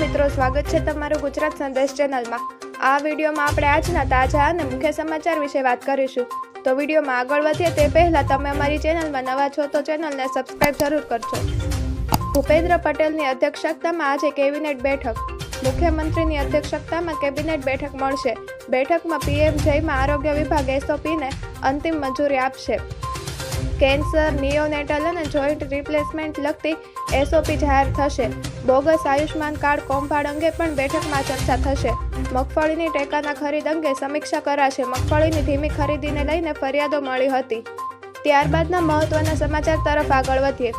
મિત્રો, સ્વાગત છે તમારું ગુજરાત સંદેશ ચેનલમાં. આ વિડીયોમાં આપણે આજના તાજા અને મુખ્ય સમાચાર વિશે વાત કરીશું. તો વિડીયોમાં આગળ વધીએ તે પહેલાં તમે અમારી ચેનલમાં નવા છો તો ચેનલને સબસ્ક્રાઇબ જરૂર કરજો. ભૂપેન્દ્ર પટેલની અધ્યક્ષતામાં આજે કેબિનેટ બેઠક. મુખ્યમંત્રીની અધ્યક્ષતામાં કેબિનેટ બેઠક મળશે. બેઠકમાં પીએમ જયમાં આરોગ્ય વિભાગ એસઓપીને અંતિમ મંજૂરી આપશે. કેન્સર નિયોનેટલ અને જોઈન્ટ રિપ્લેસમેન્ટ લગતી એસઓપી જાહેર થશે. બોગસ આયુષ્માન કાર્ડ કૌભાંડ અંગે પણ બેઠકમાં ચર્ચા થશે. મગફળીની ટેકાના ખરીદ અંગે સમીક્ષા કરાશે. મગફળીની ધીમી ખરીદીને લઈને ફરિયાદો મળી હતી. ત્યારબાદના મહત્વના સમાચાર તરફ આગળ વધીએ.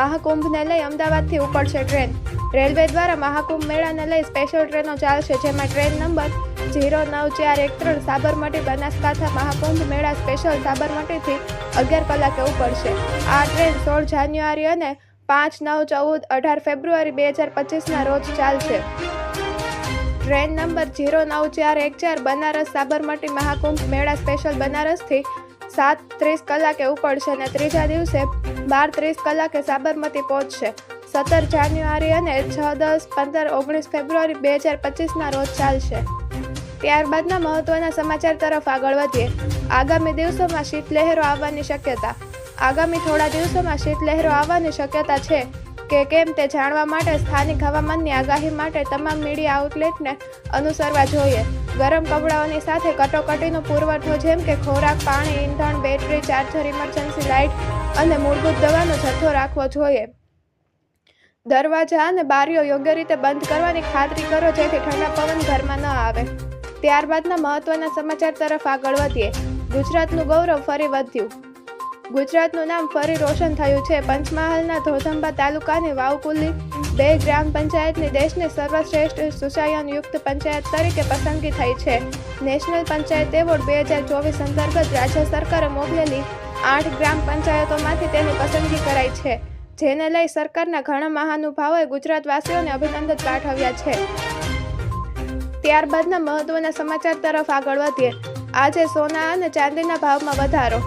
મહાકુંભને લઈ અમદાવાદથી ઉપડશે ટ્રેન. રેલવે દ્વારા મહાકુંભ મેળાને લઈ સ્પેશિયલ ટ્રેનો ચાલશે, જેમાં ટ્રેન નંબર ઝીરો નવ ચાર એક ત્રણ સાબરમતી બનાસકાંઠા મહાકુંભ મેળા સ્પેશિયલ સાબરમતીથી અગિયાર કલાકે ઉપડશે આ ટ્રેન સોળ જાન્યુઆરી અને પાંચ નવ ચૌદ અઢાર ફેબ્રુઆરી બે હજાર પચીસના રોજ ચાલશે. ટ્રેન નંબર જીરો નવ ચાર એક ચાર બનારસ સાબરમતી મહાકુંભ મેળા સ્પેશિયલ બનારસથી સાત ત્રીસ કલાકે ઉપડશે અને ત્રીજા દિવસે બાર ત્રીસ કલાકે સાબરમતી પહોંચશે. સત્તર જાન્યુઆરી અને છ દસ પંદર ઓગણીસ ફેબ્રુઆરી બે હજાર પચીસના રોજ ચાલશે. ત્યારબાદના મહત્વના સમાચાર તરફ આગળ વધીએ. આગામી દિવસોમાં શીતલહેરો આવવાની શક્યતા. આગામી થોડા દિવસોમાં શીતલહેરો આવવાની શક્યતા છે કે કેમ તે જાણવા માટે સ્થાનિક હવામાનની આગાહી માટે તમામ મીડિયા આઉટલેટને અનુસરવા જોઈએ. ગરમ કપડાઓની સાથે કટોકટીનો પુરવઠો જેમ કે ખોરાક, પાણી ઈંધણ બેટરી, ચાર્જર, ઇમરજન્સી લાઇટ અને મૂળભૂત દવાનો જથ્થો રાખવો જોઈએ. દરવાજા અને બારીઓ યોગ્ય રીતે બંધ કરવાની ખાતરી કરો જેથી ઠંડા પવન ઘરમાં ન આવે. ત્યારબાદના મહત્વના સમાચાર તરફ આગળ વધીએ. ગુજરાતનું ગૌરવ ફરી વધ્યું. ગુજરાતનું નામ ફરી રોશન થયું છે. પંચમહાલના ધોધંબા તાલુકાની વાવકુલી બે ગ્રામ પંચાયતની દેશની સર્વશ્રેષ્ઠ સુશાયનયુક્ત પંચાયત તરીકે પસંદગી થઈ છે. નેશનલ પંચાયત એવોર્ડ બે હજાર ચોવીસ અંતર્ગત રાજ્ય સરકારે મોકલેલી આઠ ગ્રામ પંચાયતોમાંથી તેની પસંદગી કરાઈ છે, જેને લઈ સરકારના ઘણા મહાનુભાવોએ ગુજરાતવાસીઓને અભિનંદન પાઠવ્યા છે. ત્યારબાદના મહત્વના સમાચાર તરફ આગળ વધીએ. આજે સોના અને ચાંદીના ભાવમાં વધારો.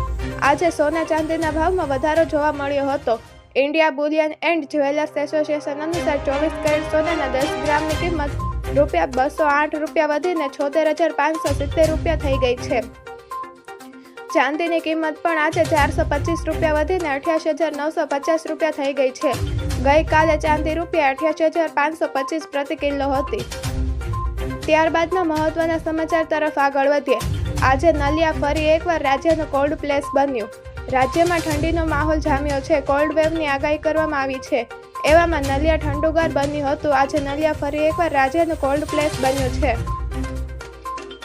આજે સોના ચાંદીના ભાવમાં વધારો જોવા મળ્યો હતો. India Bullion and Jewellers Association અનુસાર ચોવીસ કેરેટ સોનાના દસ ગ્રામની કિંમત રૂપિયા બસો આઠ રૂપિયા વધીને છોતેર હજાર પાંચસો સિત્તેર રૂપિયા થઈ ગઈ છે. ચાંદીની કિંમત પણ આજે ચારસો પચીસ રૂપિયા વધીને અઠ્યાસી હજાર નવસો પચાસ રૂપિયા થઈ ગઈ છે. ગઈકાલે ચાંદી રૂપિયા અઠ્યાસી હજાર પાંચસો પચીસ પ્રતિ કિલો હતી. ત્યારબાદના મહત્વના સમાચાર તરફ આગળ વધીએ. આજે નલિયા ફરી એકવાર રાજ્યનું કોલ્ડ પ્લેસ બન્યું. રાજ્યમાં ઠંડીનો માહોલ જામ્યો છે. કોલ્ડ વેવની આગાહી કરવામાં આવી છે. એવામાં નલિયા ઠંડુગાર બન્યું હતું. આજે નલિયા ફરી એકવાર રાજ્યનું કોલ્ડ પ્લેસ બન્યું છે.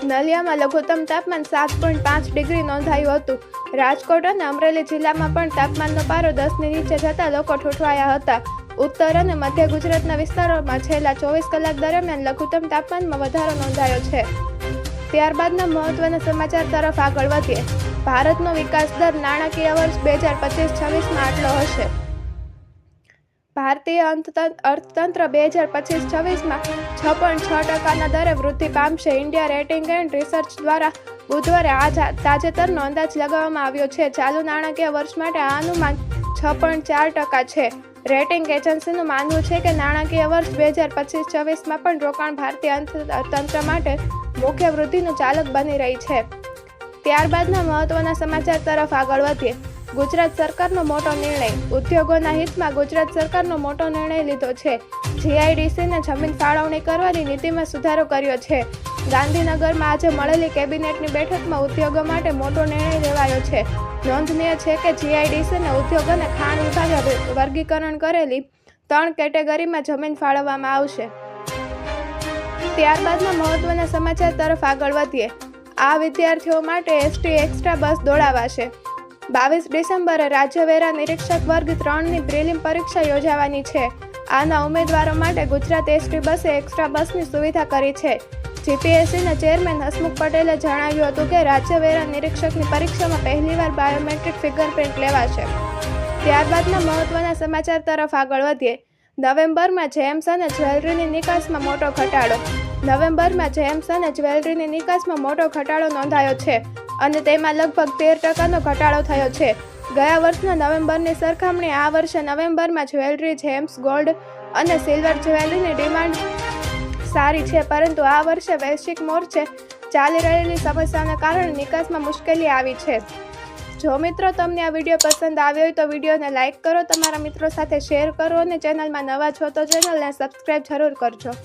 નલિયામાં લઘુત્તમ તાપમાન સાત પોઈન્ટ પાંચ ડિગ્રી નોંધાયું હતું. રાજકોટ અને અમરેલી જિલ્લામાં પણ તાપમાનનો પારો દસની નીચે જતા લોકો ઠૂંઠવાયા હતા. ઉત્તર અને મધ્ય ગુજરાતના વિસ્તારોમાં છેલ્લા ચોવીસ કલાક દરમિયાન લઘુત્તમ તાપમાનમાં વધારો નોંધાયો છે. ત્યારબાદના મહત્વના સમાચાર તરફ આગળ વધીએ. ભારતનો વિકાસ દર નાણાકીય વર્ષ બે હજાર પચીસ છવ્વીસમાં આટલો હશે. ભારતીય અર્થતંત્ર બે હજાર પચીસ છવ્વીસમાં છ પોઈન્ટ છ ટકાના દરે વૃદ્ધિ પામશે. ઇન્ડિયા રેટિંગ એન્ડ રિસર્ચ દ્વારા બુધવારે આ તાજેતરનો અંદાજ લગાવવામાં આવ્યો છે. ચાલુ નાણાકીય વર્ષ માટે આ અનુમાન છ પોઈન્ટ ચાર ટકા છે. રેટિંગ એજન્સીનું માનવું છે કે નાણાકીય વર્ષ બે હજાર પચીસ છવ્વીસમાં પણ રોકાણ ભારતીય તંત્ર માટે મુખ્ય વૃદ્ધિનું ચાલક બની રહી છે. ત્યારબાદના મહત્વના સમાચાર તરફ આગળ વધીએ. ગુજરાત સરકારનો મોટો નિર્ણય. ઉદ્યોગોના હિતમાં ગુજરાત સરકારનો મોટો નિર્ણય લીધો છે. જીઆઈડીસીને જમીન ફાળવણી કરવાની નીતિમાં સુધારો કર્યો છે. ગાંધીનગરમાં આજે મળેલી કેબિનેટની બેઠકમાં ઉદ્યોગો માટે મોટો નિર્ણય લેવાયો છે. નોંધનીય છે કે જીઆઈડીસીને ઉદ્યોગોને ખાણ વિભાગે વર્ગીકરણ કરેલી ત્રણ કેટેગરીમાં જમીન ફાળવવામાં આવશે. ત્યારબાદના મહત્વના સમાચાર તરફ આગળ વધીએ. આ વિદ્યાર્થીઓ માટે એસટી એક્સ્ટ્રા બસ દોડાવાશે. બાવીસ ડિસેમ્બરે રાજ્યવેરા નિરીક્ષક વર્ગ ત્રણની પ્રિલિમ પરીક્ષા યોજાવાની છે. આના ઉમેદવારો માટે ગુજરાત એસટી બસે એક્સ્ટ્રા બસની સુવિધા કરી છે. જીપીએસસીના ચેરમેન હસમુખ પટેલે જણાવ્યું હતું કે રાજ્યવેરા નિરીક્ષકની પરીક્ષામાં પહેલીવાર બાયોમેટ્રિક ફિંગરપ્રિન્ટ લેવાશે. ત્યારબાદના મહત્વના સમાચાર તરફ આગળ વધીએ. નવેમ્બરમાં જેમ્સ અને જ્વેલરીની નિકાસમાં મોટો ઘટાડો. નવેમ્બરમાં જેમ્સ અને જ્વેલરીની નિકાસમાં મોટો ઘટાડો નોંધાયો છે. અને તેમાં લગભગ તેર ટકાનો ઘટાડો થયો છે. ગયા વર્ષના નવેમ્બરની સરખામણી આ વર્ષે નવેમ્બરમાં જ્વેલરી, જેમ્સ, ગોલ્ડ અને સિલ્વર જ્વેલરીની ડિમાન્ડ સારી છે, પરંતુ આ વર્ષે વૈશ્વિક મોરચે ચાલી રહેલી સમસ્યાના કારણે નિકાસમાં મુશ્કેલી આવી છે. જો મિત્રો તમને આ વીડિયો પસંદ આવ્યો હોય તો વિડીયોને લાઇક કરો, તમારા મિત્રો સાથે શેર કરો અને ચેનલમાં નવા છો તો ચેનલને સબસ્ક્રાઈબ જરૂર કરજો.